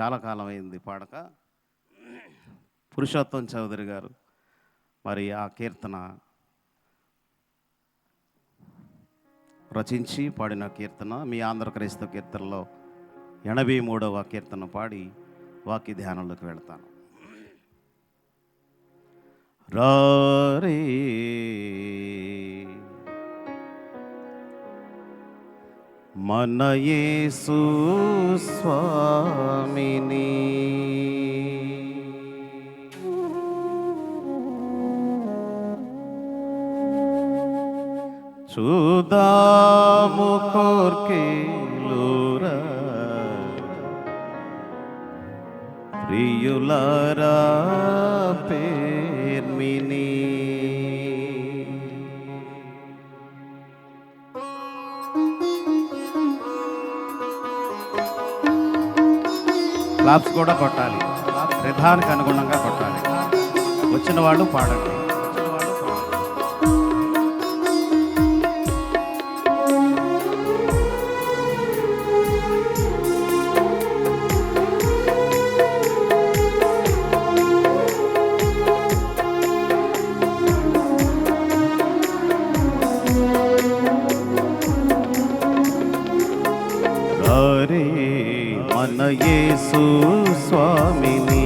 చాలా కాలం అయింది పాడక. పురుషోత్తం చౌదరి గారు మరి ఆ కీర్తన రచించి పాడిన కీర్తన మీ ఆంధ్ర క్రైస్తవ కీర్తనలో ఎనభై మూడవ కీర్తన పాడి వాక్య ధ్యానంలోకి వెళ్తాను. రారే మన యేసు స్వామిని. చూదాము కోర్కేలురా ప్రియులారా పే క్లాప్స్ కూడా కొట్టాలి. ప్రధానికి అనుగుణంగా కొట్టాలి. వచ్చిన వాళ్ళు పాడండి. యేసు స్వామిని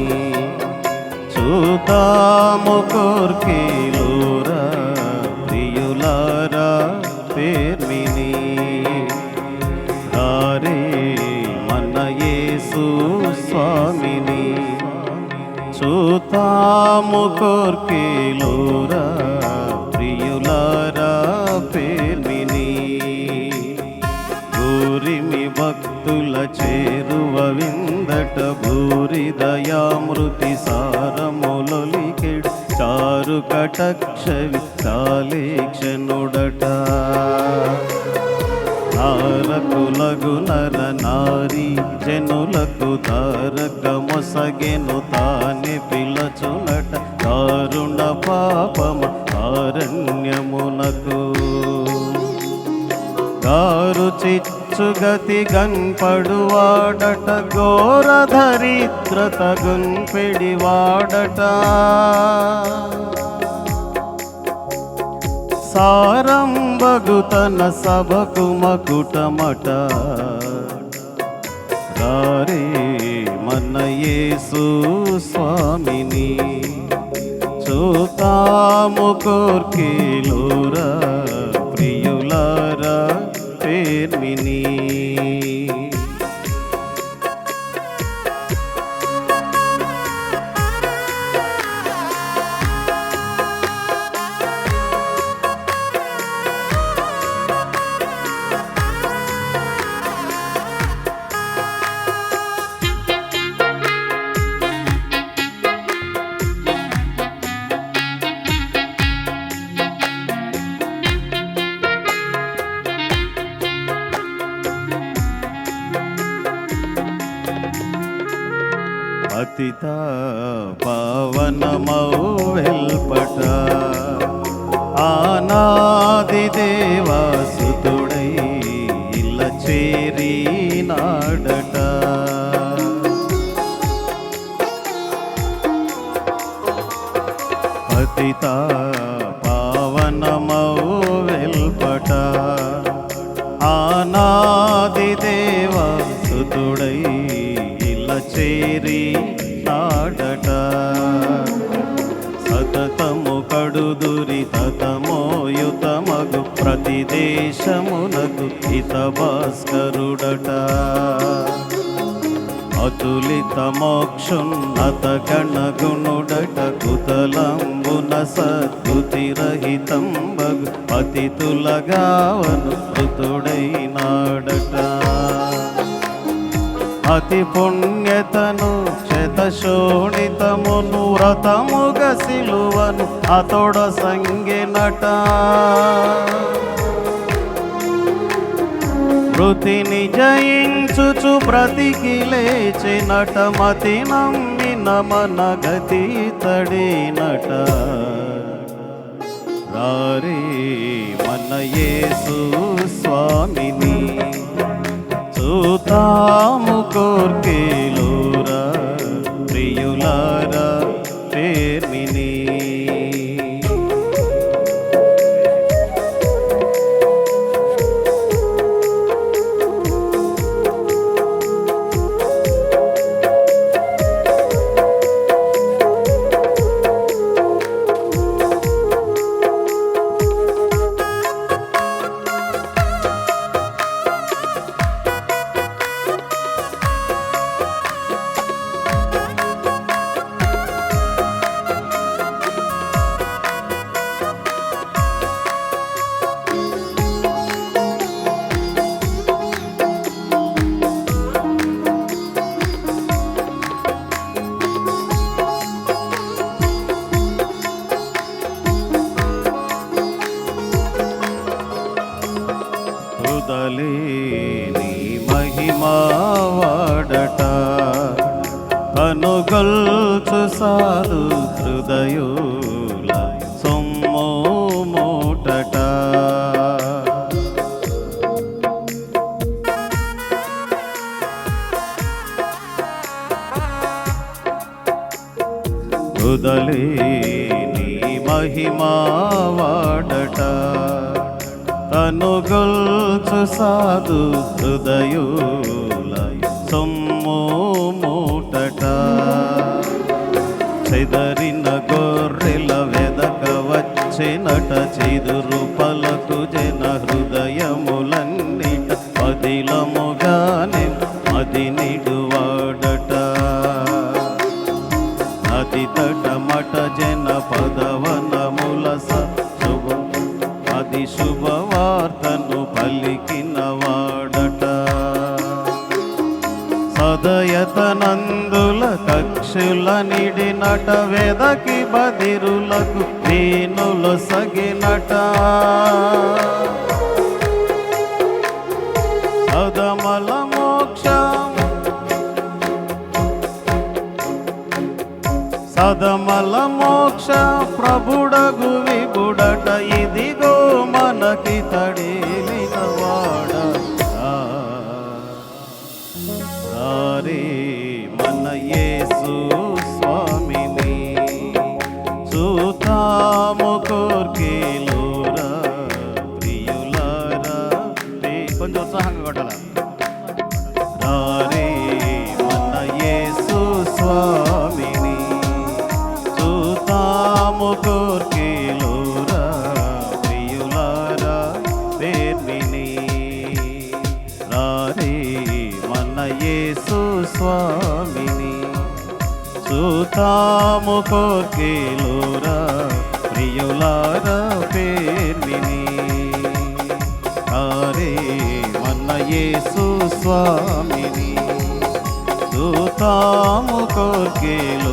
చూతాము కోర్కేలోరా ప్రియులారా పేర్మిని. రారే మన యేసు స్వామిని చూతాము కోర్కేలోరా దయామృతి సారములొలికెడు. చారు కటక్ష విశాలేక్షనుడట తారకులగు నర నారీ జనులకు తారక మొసగెను తానే పిలచునట. దారుణ పాపమ ఆరణ్యమునకు చిత్త చిచ్చుగతి గన్పడువాడట ఘోర ధరిత్రత గున్పెడివాడట సారంబగుతన సభకు మకుటమట. రారే మన యేసు స్వామిని చూతాము కోర్కేలోరా ప్రియులారా పేర్మిని. అతిత పవనమౌ వెల్పట. ఆనాది దేవాసుతుడై ఇల్ల చేరి నాడట. అతిత పవనమౌ వెల్పట. ఆనాది దేవాసుతుడై చేరి నాడట సతతము కడుదురి తతమోయుతమగు ప్రతి దేశమునకు హిత భాస్కరుడట. అతులిత మోక్షున్నత గణగుణుడట కుతలంబున సద్గుతిరహితం బగు పతితులగావను కృతుడైనాడట అతి పుణ్యతను శతశోణితమును వ్రతముగ సిలువను అతొడ సంగినట మృతిని జయించుచు బ్రతికి లేచినట మతి నమ్మిన మన గతి తడినట రారే మన యేసు స్వామిని. తాము కోర్కేలోరా కనుగొల్చు సాలు హృదయోల సొమ్మో మోటట. హృదలే మహిమా వాడట. తను కనుగొల్చు సాధు హృదయుల నట చెదురు పలకు జన హృదయములన్నిట. పదిలముగానే అది నిడువాడట. నది తట మట జన పదవనముల శుభ అది శుభవార్తను పలికిన వాడట సదయతనందుల కక్షుల నిడినట వెదకి బదిరులకు దీనులు సగినట. సదమల మోక్షం. సదమల మోక్ష ప్రభుడగు విబుడట ఇదిగో మనకి కొంచెం ఉత్సాహంగా కొట్టాల రారే మన యేసు స్వామిని చూతాము కోర్కేలోరా ప్రియులారా పేర్మిని. రారే మన యేసు స్వామిని చూతాము కోర్కేలోరా ప్రియులారా యేసు స్వామిని దూతాము కోర్కేలు